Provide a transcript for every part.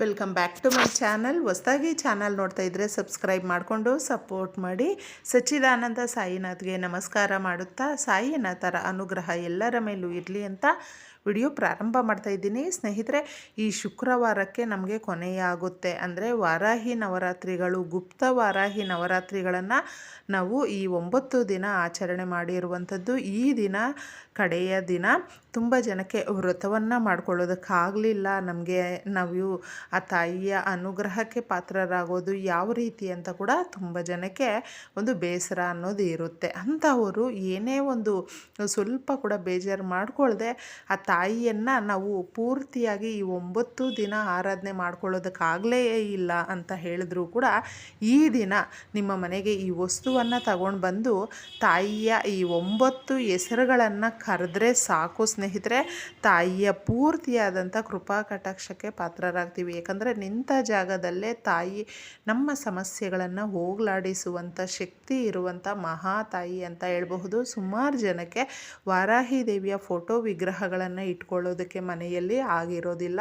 Welcome back to my channel ಹೊಸದಾಗಿ channel ನೋಡ್ತಾ ಇದ್ದರೆ ಸಬ್ಸ್ಕ್ರೈಬ್ ಮಾಡಿಕೊಂಡು ಸಪೋರ್ಟ್ ಮಾಡಿ. ಸಚ್ಚಿದಾನಂದ ಸಾಯಿನಾಥ್ಗೆ ನಮಸ್ಕಾರ ಮಾಡುತ್ತಾ, ಸಾಯಿನಾಥರ ಅನುಗ್ರಹ ಎಲ್ಲರ ಮೇಲೂ ಇರಲಿ ಅಂತ ವಿಡಿಯೋ ಪ್ರಾರಂಭ ಮಾಡ್ತಾ ಇದ್ದೀನಿ. ಸ್ನೇಹಿತರೆ, ಈ ಶುಕ್ರವಾರಕ್ಕೆ ನಮಗೆ ಕೊನೆಯಾಗುತ್ತೆ. ಅಂದರೆ ವಾರಾಹಿ ನವರಾತ್ರಿಗಳು, ಗುಪ್ತ ವಾರಾಹಿ ನವರಾತ್ರಿಗಳನ್ನು ನಾವು ಈ ಒಂಬತ್ತು ದಿನ ಆಚರಣೆ ಮಾಡಿರುವಂಥದ್ದು. ಈ ದಿನ ಕಡೆಯ ದಿನ ತುಂಬ ಜನಕ್ಕೆ ವ್ರತವನ್ನು ಮಾಡ್ಕೊಳ್ಳೋದಕ್ಕಾಗಲಿಲ್ಲ. ನಮಗೆ ನಾವು ಆ ತಾಯಿಯ ಅನುಗ್ರಹಕ್ಕೆ ಪಾತ್ರರಾಗೋದು ಯಾವ ರೀತಿ ಅಂತ ಕೂಡ ತುಂಬ ಜನಕ್ಕೆ ಒಂದು ಬೇಸರ ಅನ್ನೋದು ಇರುತ್ತೆ. ಅಂಥವರು ಏನೇ ಒಂದು ಸ್ವಲ್ಪ ಕೂಡ ಬೇಜಾರು ಮಾಡಿಕೊಳ್ಳದೆ ಆ ತಾಯಿಯನ್ನು ನಾವು ಪೂರ್ತಿಯಾಗಿ ಈ ಒಂಬತ್ತು ದಿನ ಆರಾಧನೆ ಮಾಡ್ಕೊಳ್ಳೋದಕ್ಕಾಗಲೇ ಇಲ್ಲ ಅಂತ ಹೇಳಿದ್ರೂ ಕೂಡ ಈ ದಿನ ನಿಮ್ಮ ಮನೆಗೆ ಈ ವಸ್ತುವನ್ನು ತಗೊಂಡು ಬಂದು ತಾಯಿಯ ಈ ಒಂಬತ್ತು ಹೆಸರುಗಳನ್ನು ಕರೆದ್ರೆ ಸಾಕು ಸ್ನೇಹಿತರೆ. ತಾಯಿಯ ಪೂರ್ತಿಯಾದಂಥ ಕೃಪಾ ಕಟಾಕ್ಷಕ್ಕೆ ಪಾತ್ರರಾಗ್ತೀವಿ. ಯಾಕಂದರೆ ನಿಂತ ಜಾಗದಲ್ಲೇ ತಾಯಿ ನಮ್ಮ ಸಮಸ್ಯೆಗಳನ್ನು ಹೋಗಲಾಡಿಸುವಂಥ ಶಕ್ತಿ ಇರುವಂಥ ಮಹಾ ತಾಯಿ ಅಂತ ಹೇಳಬಹುದು. ಸುಮಾರು ಜನಕ್ಕೆ ವಾರಾಹಿ ದೇವಿಯ ಫೋಟೋ ವಿಗ್ರಹಗಳನ್ನು ಇಟ್ಕೊಳ್ಳೋದಕ್ಕೆ ಮನೆಯಲ್ಲಿ ಆಗಿರೋದಿಲ್ಲ.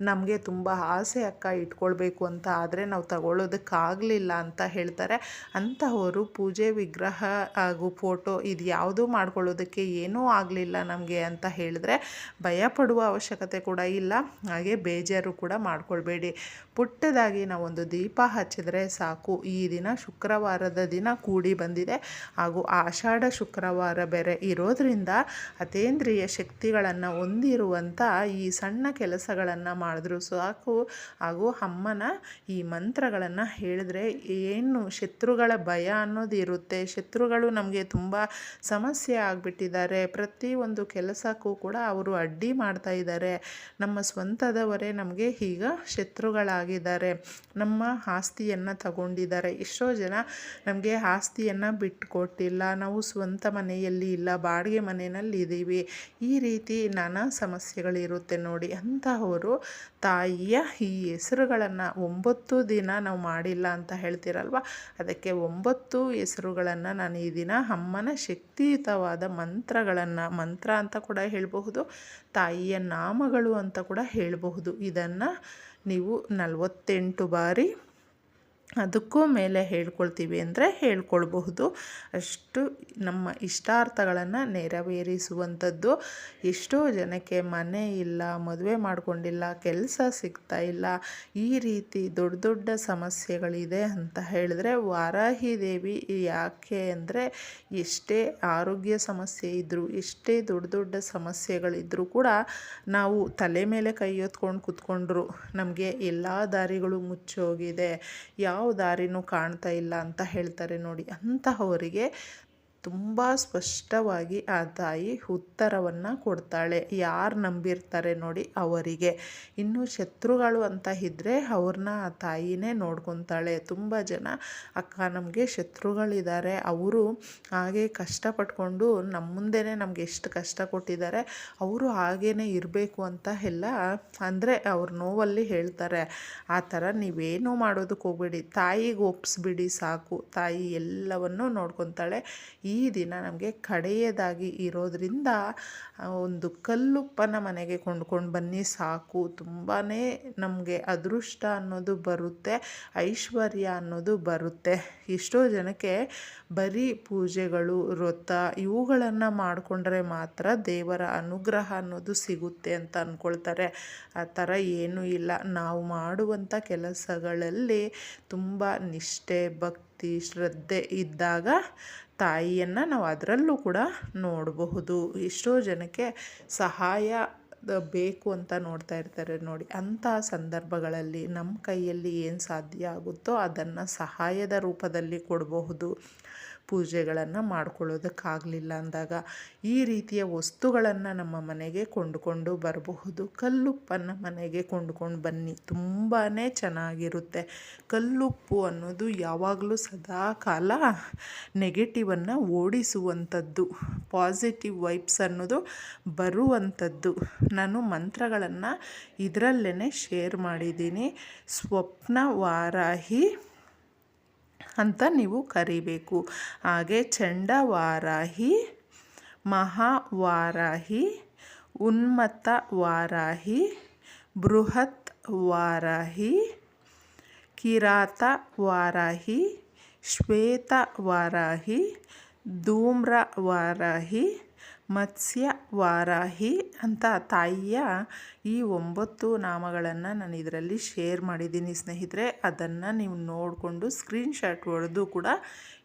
ನಮಗೆ ತುಂಬ ಆಸೆ ಅಕ್ಕ ಇಟ್ಕೊಳ್ಬೇಕು ಅಂತ ಆದರೆ ನಾವು ತಗೊಳ್ಳೋದಕ್ಕಾಗಲಿಲ್ಲ ಅಂತ ಹೇಳ್ತಾರೆ. ಅಂತಹವರು ಪೂಜೆ ವಿಗ್ರಹ ಹಾಗೂ ಫೋಟೋ ಇದು ಯಾವುದೂ ಮಾಡ್ಕೊಳ್ಳೋದಕ್ಕೆ ಏನೂ ಆಗಲಿಲ್ಲ ನಮಗೆ ಅಂತ ಹೇಳಿದ್ರೆ ಭಯಪಡುವ ಅವಶ್ಯಕತೆ ಕೂಡ ಇಲ್ಲ. ಹಾಗೆ ಬೇಜಾರು ಕೂಡ ಮಾಡಿಕೊಳ್ಬೇಡಿ. ಪುಟ್ಟದಾಗಿ ನಾವೊಂದು ದೀಪ ಹಚ್ಚಿದ್ರೆ ಸಾಕು. ಈ ದಿನ ಶುಕ್ರವಾರದ ದಿನ ಕೂಡಿ ಬಂದಿದೆ. ಹಾಗೂ ಆಷಾಢ ಶುಕ್ರವಾರ ಬೇರೆ ಇರೋದ್ರಿಂದ ಅತೇಂದ್ರಿಯ ಶಕ್ತಿಗಳನ್ನು ಹೊಂದಿರುವಂಥ ಈ ಸಣ್ಣ ಕೆಲಸಗಳನ್ನು ಮಾಡಿದ್ರು ಸಾಕು. ಹಾಗೂ ಅಮ್ಮನ ಈ ಮಂತ್ರಗಳನ್ನು ಹೇಳಿದ್ರೆ ಏನು ಶತ್ರುಗಳ ಭಯ ಅನ್ನೋದು ಇರುತ್ತೆ ಶತ್ರುಗಳು ನಮಗೆ ತುಂಬ ಸಮಸ್ಯೆ ಆಗಿಬಿಟ್ಟಿದ್ದಾರೆ. ಪ್ರತಿಯೊಂದು ಕೆಲಸಕ್ಕೂ ಕೂಡ ಅವರು ಅಡ್ಡಿ ಮಾಡ್ತಾ ಇದ್ದಾರೆ. ನಮ್ಮ ಸ್ವಂತದವರೇ ನಮಗೆ ಈಗ ಶತ್ರುಗಳಾಗಿದ್ದಾರೆ. ನಮ್ಮ ಆಸ್ತಿಯನ್ನು ತಗೊಂಡಿದ್ದಾರೆ. ಎಷ್ಟೋ ಜನ ನಮಗೆ ಆಸ್ತಿಯನ್ನು ಬಿಟ್ಟುಕೊಟ್ಟಿಲ್ಲ ನಾವು ಸ್ವಂತ ಮನೆಯಲ್ಲಿ ಇಲ್ಲ, ಬಾಡಿಗೆ ಮನೆಯಲ್ಲಿ ಇದ್ದೀವಿ ಈ ರೀತಿ ನಾನಾ ಸಮಸ್ಯೆಗಳಿರುತ್ತೆ ನೋಡಿ. ಅಂತಹವರು ತಾಯಿಯ ಈ ಹೆಸರುಗಳನ್ನು ಒಂಬತ್ತು ದಿನ ನಾವು ಮಾಡಿಲ್ಲ ಅಂತ ಹೇಳ್ತೀರಲ್ವ? ಅದಕ್ಕೆ ಒಂಬತ್ತು ಹೆಸರುಗಳನ್ನು ನಾನು ಈ ದಿನ ಅಮ್ಮನ ಶಕ್ತಿಯುತವಾದ ಮಂತ್ರಗಳನ್ನು, ಮಂತ್ರ ಅಂತ ಕೂಡ ಹೇಳಬಹುದು, ತಾಯಿಯ ನಾಮಗಳು ಅಂತ ಕೂಡ ಹೇಳಬಹುದು. ಇದನ್ನು ನೀವು ನಲವತ್ತೆಂಟು ಬಾರಿ ಅದಕ್ಕೂ ಮೇಲೆ ಹೇಳ್ಕೊಳ್ತೀವಿ ಅಂದರೆ ಹೇಳ್ಕೊಳ್ಬಹುದು. ಅಷ್ಟು ನಮ್ಮ ಇಷ್ಟಾರ್ಥಗಳನ್ನು ನೆರವೇರಿಸುವಂಥದ್ದು. ಎಷ್ಟೋ ಜನಕ್ಕೆ ಮನೆ ಇಲ್ಲ, ಮದುವೆ ಮಾಡಿಕೊಂಡಿಲ್ಲ, ಕೆಲಸ ಸಿಗ್ತಾ ಇಲ್ಲ, ಈ ರೀತಿ ದೊಡ್ಡ ದೊಡ್ಡ ಸಮಸ್ಯೆಗಳಿದೆ ಅಂತ ಹೇಳಿದ್ರೆ ವಾರಾಹಿ ದೇವಿ ಯಾಕೆ ಅಂದರೆ ಎಷ್ಟೇ ಆರೋಗ್ಯ ಸಮಸ್ಯೆ ಇದ್ದರೂ ಎಷ್ಟೇ ದೊಡ್ಡ ದೊಡ್ಡ ಸಮಸ್ಯೆಗಳಿದ್ದರೂ ಕೂಡ ನಾವು ತಲೆ ಮೇಲೆ ಕೈ ಹೊತ್ಕೊಂಡು ಕೂತ್ಕೊಂಡ್ರು ನಮಗೆ ಎಲ್ಲ ದಾರಿಗಳು ಮುಚ್ಚೋಗಿದೆ. ಯಾವ ಯಾವ ದಾರಿನೂ ಕಾಣ್ತಾ ಇಲ್ಲ ಅಂತ ಹೇಳ್ತಾರೆ ನೋಡಿ ಅಂತಹವರಿಗೆ ತುಂಬ ಸ್ಪಷ್ಟವಾಗಿ ಆ ತಾಯಿ ಉತ್ತರವನ್ನು ಕೊಡ್ತಾಳೆ. ಯಾರು ನಂಬಿರ್ತಾರೆ ನೋಡಿ ಅವರಿಗೆ. ಇನ್ನು ಶತ್ರುಗಳು ಅಂತ ಇದ್ದರೆ ಅವ್ರನ್ನ ಆ ತಾಯಿನೇ ನೋಡ್ಕೊತಾಳೆ. ತುಂಬ ಜನ ಅಕ್ಕ ನಮಗೆ ಶತ್ರುಗಳಿದ್ದಾರೆ ಅವರು ಹಾಗೆ ಕಷ್ಟಪಟ್ಕೊಂಡು ನಮ್ಮ ಮುಂದೆನೇ ನಮ್ಗೆ ಎಷ್ಟು ಕಷ್ಟ ಕೊಟ್ಟಿದ್ದಾರೆ ಅವರು ಹಾಗೇ ಇರಬೇಕು ಅಂತ ಎಲ್ಲ ಅಂದರೆ ಅವ್ರ ನೋವಲ್ಲಿ ಹೇಳ್ತಾರೆ. ಆ ಥರ ನೀವೇನೂ ಮಾಡೋದಕ್ಕೆ ಹೋಗ್ಬೇಡಿ. ತಾಯಿಗೆ ಒಪ್ಪಿಸ್ಬಿಡಿ ಸಾಕು. ತಾಯಿ ಎಲ್ಲವನ್ನೂ ನೋಡ್ಕೊತಾಳೆ. ದಿನ ನಮಗೆ ಕಡೆಯದಾಗಿ ಇರೋದರಿಂದ ಒಂದು ಕಲ್ಲುಪ್ಪನ ಮನೆಗೆ ಕೊಂಡ್ಕೊಂಡು ಬನ್ನಿ ಸಾಕು. ತುಂಬಾ ನಮಗೆ ಅದೃಷ್ಟ ಅನ್ನೋದು ಬರುತ್ತೆ, ಐಶ್ವರ್ಯ ಅನ್ನೋದು ಬರುತ್ತೆ. ಎಷ್ಟೋ ಜನಕ್ಕೆ ಬರೀ ಪೂಜೆಗಳು, ವ್ರತ, ಇವುಗಳನ್ನು ಮಾಡಿಕೊಂಡ್ರೆ ಮಾತ್ರ ದೇವರ ಅನುಗ್ರಹ ಅನ್ನೋದು ಸಿಗುತ್ತೆ ಅಂತ ಅಂದ್ಕೊಳ್ತಾರೆ ಆ ಥರ ಏನೂ ಇಲ್ಲ. ನಾವು ಮಾಡುವಂಥ ಕೆಲಸಗಳಲ್ಲಿ ತುಂಬ ನಿಷ್ಠೆ, ಭಕ್ತಿ ಶ್ರದ್ಧೆ ಇದ್ದಾಗ ತಾಯಿಯನ್ನು ನಾವು ಅದರಲ್ಲೂ ಕೂಡ ನೋಡಬಹುದು. ಎಷ್ಟೋ ಜನಕ್ಕೆ ಸಹಾಯ ಬೇಕು ಅಂತ ನೋಡ್ತಾ ಇರ್ತಾರೆ ನೋಡಿ. ಅಂಥ ಸಂದರ್ಭಗಳಲ್ಲಿ ನಮ್ಮ ಕೈಯಲ್ಲಿ ಏನು ಸಾಧ್ಯ ಆಗುತ್ತೋ ಅದನ್ನು ಸಹಾಯದ ರೂಪದಲ್ಲಿ ಕೊಡಬಹುದು. ಪೂಜೆಗಳನ್ನು ಮಾಡ್ಕೊಳ್ಳೋದಕ್ಕಾಗಲಿಲ್ಲ ಅಂದಾಗ ಈ ರೀತಿಯ ವಸ್ತುಗಳನ್ನು ನಮ್ಮ ಮನೆಗೆ ಕೊಂಡುಕೊಂಡು ಬರಬಹುದು. ಕಲ್ಲುಪ್ಪನ್ನು ಮನೆಗೆ ಕೊಂಡುಕೊಂಡು ಬನ್ನಿ. ತುಂಬಾ ಚೆನ್ನಾಗಿರುತ್ತೆ. ಕಲ್ಲುಪ್ಪು ಅನ್ನೋದು ಯಾವಾಗಲೂ ಸದಾ ಕಾಲ ನೆಗೆಟಿವನ್ನು ಓಡಿಸುವಂಥದ್ದು. ಪಾಸಿಟಿವ್ ವೈಬ್ಸ್ ಅನ್ನೋದು ಬರುವಂಥದ್ದು. ನಾನು ಮಂತ್ರಗಳನ್ನು ಇದರಲ್ಲೇ ಶೇರ್ ಮಾಡಿದ್ದೀನಿ. ಸ್ವಪ್ನ ವಾರಾಹಿ ಅಂತ ನೀವು ಕರಿಬೇಕು. ಹಾಗೆ ಚಂಡವಾರಾಹಿ, ಮಹಾವಾರಾಹಿ ಉನ್ಮತ್ತ ವಾರಾಹಿ ಬೃಹತ್ ವಾರಾಹಿ ಕಿರಾತ ವಾರಾಹಿ ಶ್ವೇತ ವಾರಾಹಿ ಧೂಮ್ರ ವಾರಾಹಿ ಮತ್ಸ್ಯ ವಾರಾಹಿ ಅಂತ ತಾಯಿಯ ಈ ಒಂಬತ್ತು ನಾಮಗಳನ್ನು ನಾನು ಇದರಲ್ಲಿ ಶೇರ್ ಮಾಡಿದ್ದೀನಿ ಸ್ನೇಹಿತರೆ. ಅದನ್ನು ನೀವು ನೋಡಿಕೊಂಡು ಸ್ಕ್ರೀನ್ಶಾಟ್ ಹೊಡೆದು ಕೂಡ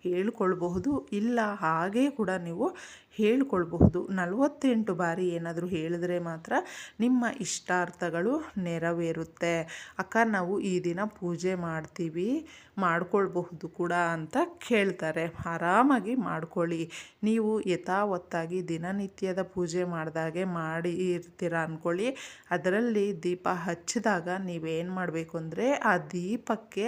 ಹೇಳ್ಕೊಳ್ಬಹುದು. ಇಲ್ಲ ಹಾಗೇ ಕೂಡ ನೀವು ಹೇಳ್ಕೊಳ್ಬಹುದು. ನಲವತ್ತೆಂಟು ಬಾರಿ ಏನಾದರೂ ಹೇಳಿದ್ರೆ ಮಾತ್ರ ನಿಮ್ಮ ಇಷ್ಟಾರ್ಥಗಳು ನೆರವೇರುತ್ತೆ. ಅಕ್ಕ, ನಾವು ಈ ದಿನ ಪೂಜೆ ಮಾಡ್ತೀವಿ, ಮಾಡ್ಕೊಳ್ಬಹುದು ಕೂಡ ಅಂತ ಕೇಳ್ತಾರೆ. ಆರಾಮಾಗಿ ಮಾಡ್ಕೊಳ್ಳಿ. ನೀವು ಯಥಾವತ್ತಾಗಿ ದಿನನಿತ್ಯದ ಪೂಜೆ ಮಾಡಿದಾಗೆ ಮಾಡಿ ಇರ್ತೀರ ಅಂದ್ಕೊಳ್ಳಿ ಅದರಲ್ಲಿ ದೀಪ ಹಚ್ಚಿದಾಗ ನೀವೇನು ಮಾಡಬೇಕು ಅಂದರೆ ಆ ದೀಪಕ್ಕೆ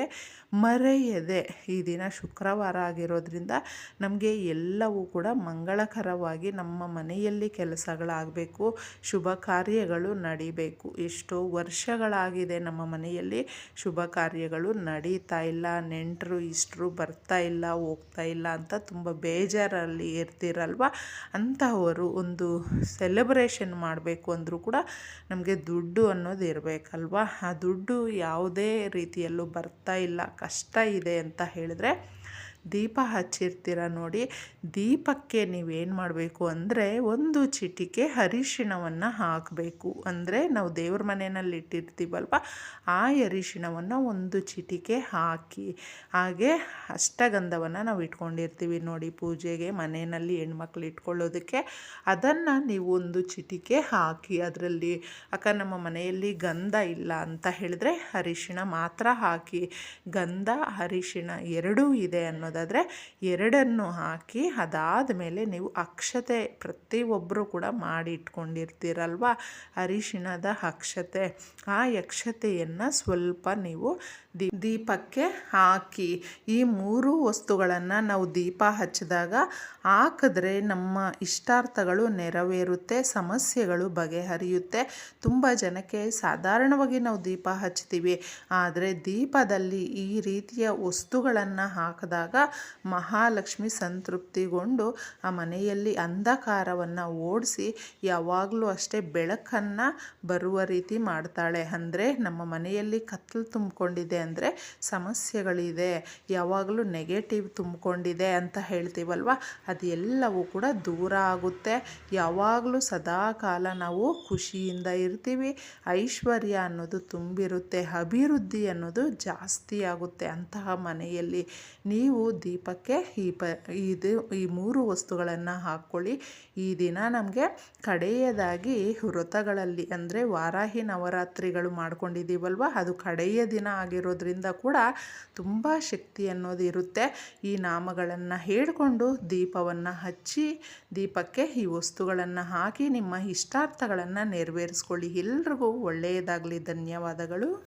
ಮರೆಯದೆ ಈ ದಿನ ಶುಕ್ರವಾರ ಆಗಿರೋದ್ರಿಂದ ನಮಗೆ ಎಲ್ಲವೂ ಕೂಡ ಮಂಗಳಕರವಾಗಿ ನಮ್ಮ ಮನೆಯಲ್ಲಿ ಕೆಲಸಗಳಾಗಬೇಕು, ಶುಭ ಕಾರ್ಯಗಳು ನಡಿಬೇಕು. ಎಷ್ಟೋ ವರ್ಷಗಳಾಗಿದೆ ನಮ್ಮ ಮನೆಯಲ್ಲಿ ಶುಭ ಕಾರ್ಯಗಳು ನಡೀತಾ ಇಲ್ಲ, ನೆಂಟರು ಇಷ್ಟರು ಬರ್ತಾ ಇಲ್ಲ, ಹೋಗ್ತಾ ಇಲ್ಲ ಅಂತ ತುಂಬ ಬೇಜಾರಲ್ಲಿ ಇರ್ತೀರಲ್ವ? ಅಂತಹವರು ಒಂದು ಸೆಲೆಬ್ರೇಷನ್ ಮಾಡಬೇಕು ಅಂದರೂ ಕೂಡ ನಮಗೆ ದುಡ್ಡು ಅನ್ನೋದು ಇರಬೇಕಲ್ವಾ? ಆ ದುಡ್ಡು ಯಾವುದೇ ರೀತಿಯಲ್ಲೂ ಬರ್ತಾ ಇಲ್ಲ, ಕಷ್ಟ ಇದೆ ಅಂತ ಹೇಳಿದ್ರೆ ದೀಪ ಹಚ್ಚಿರ್ತೀರ ನೋಡಿ, ದೀಪಕ್ಕೆ ನೀವೇನು ಮಾಡಬೇಕು ಅಂದರೆ ಒಂದು ಚಿಟಿಕೆ ಅರಿಶಿಣವನ್ನು ಹಾಕಬೇಕು. ಅಂದರೆ ನಾವು ದೇವ್ರ ಮನೆಯಲ್ಲಿ ಇಟ್ಟಿರ್ತೀವಲ್ವ, ಆ ಅರಿಶಿಣವನ್ನು ಒಂದು ಚಿಟಿಕೆ ಹಾಕಿ, ಹಾಗೆ ಅಷ್ಟಗಂಧವನ್ನು ನಾವು ಇಟ್ಕೊಂಡಿರ್ತೀವಿ ನೋಡಿ ಪೂಜೆಗೆ, ಮನೆಯಲ್ಲಿ ಹೆಣ್ಮಕ್ಳು ಇಟ್ಕೊಳ್ಳೋದಕ್ಕೆ. ಅದನ್ನು ನೀವು ಒಂದು ಚಿಟಿಕೆ ಹಾಕಿ, ಅದರಲ್ಲಿ ಅಕ್ಕ ನಮ್ಮ ಮನೆಯಲ್ಲಿ ಗಂಧ ಇಲ್ಲ ಅಂತ ಹೇಳಿದ್ರೆ ಅರಿಶಿಣ ಮಾತ್ರ ಹಾಕಿ, ಗಂಧ, ಅರಿಶಿಣ ಎರಡೂ ಇದೆ ಅನ್ನೋದಾದರೆ ಎರಡನ್ನು ಹಾಕಿ ಅದಾದ ಮೇಲೆ ನೀವು ಅಕ್ಷತೆ ಪ್ರತಿಯೊಬ್ಬರು ಕೂಡ ಮಾಡಿ ಇಟ್ಕೊಂಡಿರ್ತೀರಲ್ವ? ಅರಿಶಿಣದ ಅಕ್ಷತೆ. ಆ ಅಕ್ಷತೆಯನ್ನು ಸ್ವಲ್ಪ ನೀವು ದೀಪಕ್ಕೆ ಹಾಕಿ ಈ ಮೂರು ವಸ್ತುಗಳನ್ನು ನಾವು ದೀಪ ಹಚ್ಚಿದಾಗ ಹಾಕಿದ್ರೆ ನಮ್ಮ ಇಷ್ಟಾರ್ಥಗಳು ನೆರವೇರುತ್ತೆ, ಸಮಸ್ಯೆಗಳು ಬಗೆಹರಿಯುತ್ತೆ. ತುಂಬ ಜನಕ್ಕೆ ಸಾಧಾರಣವಾಗಿ ನಾವು ದೀಪ ಹಚ್ತೀವಿ. ಆದರೆ ದೀಪದಲ್ಲಿ ಈ ರೀತಿಯ ವಸ್ತುಗಳನ್ನು ಹಾಕಿದಾಗ ಮಹಾಲಕ್ಷ್ಮಿ ಸಂತೃಪ್ತಿಗೊಂಡು ಆ ಮನೆಯಲ್ಲಿ ಅಂಧಕಾರವನ್ನು ಓಡಿಸಿ ಯಾವಾಗಲೂ ಅಷ್ಟೇ ಬೆಳಕನ್ನು ಬರುವ ರೀತಿ ಮಾಡ್ತಾಳೆ. ಅಂದರೆ ನಮ್ಮ ಮನೆಯಲ್ಲಿ ಕತ್ತಲು ತುಂಬಿಕೊಂಡಿದೆ ಅಂದರೆ ಸಮಸ್ಯೆಗಳಿದೆ. ಯಾವಾಗಲೂ ನೆಗೆಟಿವ್ ತುಂಬಿಕೊಂಡಿದೆ ಅಂತ ಹೇಳ್ತೀವಲ್ವ? ಅದೆಲ್ಲವೂ ಕೂಡ ದೂರ ಆಗುತ್ತೆ. ಯಾವಾಗಲೂ ಸದಾ ಕಾಲ ನಾವು ಖುಷಿಯಿಂದ ಇರ್ತೀವಿ. ಐಶ್ವರ್ಯ ಅನ್ನೋದು ತುಂಬಿರುತ್ತೆ. ಅಭಿವೃದ್ಧಿ ಅನ್ನೋದು ಜಾಸ್ತಿ ಆಗುತ್ತೆ ಅಂತಹ ಮನೆಯಲ್ಲಿ. ನೀವು ದೀಪಕ್ಕೆ ಈ ಪ, ಇದು ಈ ಮೂರು ವಸ್ತುಗಳನ್ನು ಹಾಕ್ಕೊಳ್ಳಿ. ಈ ದಿನ ನಮಗೆ ಕಡೆಯದಾಗಿ ವ್ರತಗಳಲ್ಲಿ, ಅಂದರೆ ವಾರಾಹಿ ನವರಾತ್ರಿಗಳು ಮಾಡ್ಕೊಂಡಿದ್ದೀವಲ್ವ ಅದು ಕಡೆಯ ದಿನ ಆಗಿರೋದ್ರಿಂದ ಕೂಡ ತುಂಬ ಶಕ್ತಿ ಅನ್ನೋದು ಇರುತ್ತೆ. ಈ ನಾಮಗಳನ್ನು ಹೇಳಿಕೊಂಡು ದೀಪವನ್ನು ಹಚ್ಚಿ, ದೀಪಕ್ಕೆ ಈ ವಸ್ತುಗಳನ್ನು ಹಾಕಿ ನಿಮ್ಮ ಇಷ್ಟಾರ್ಥಗಳನ್ನು ನೆರವೇರಿಸ್ಕೊಳ್ಳಿ. ಎಲ್ರಿಗೂ ಒಳ್ಳೆಯದಾಗಲಿ. ಧನ್ಯವಾದಗಳು.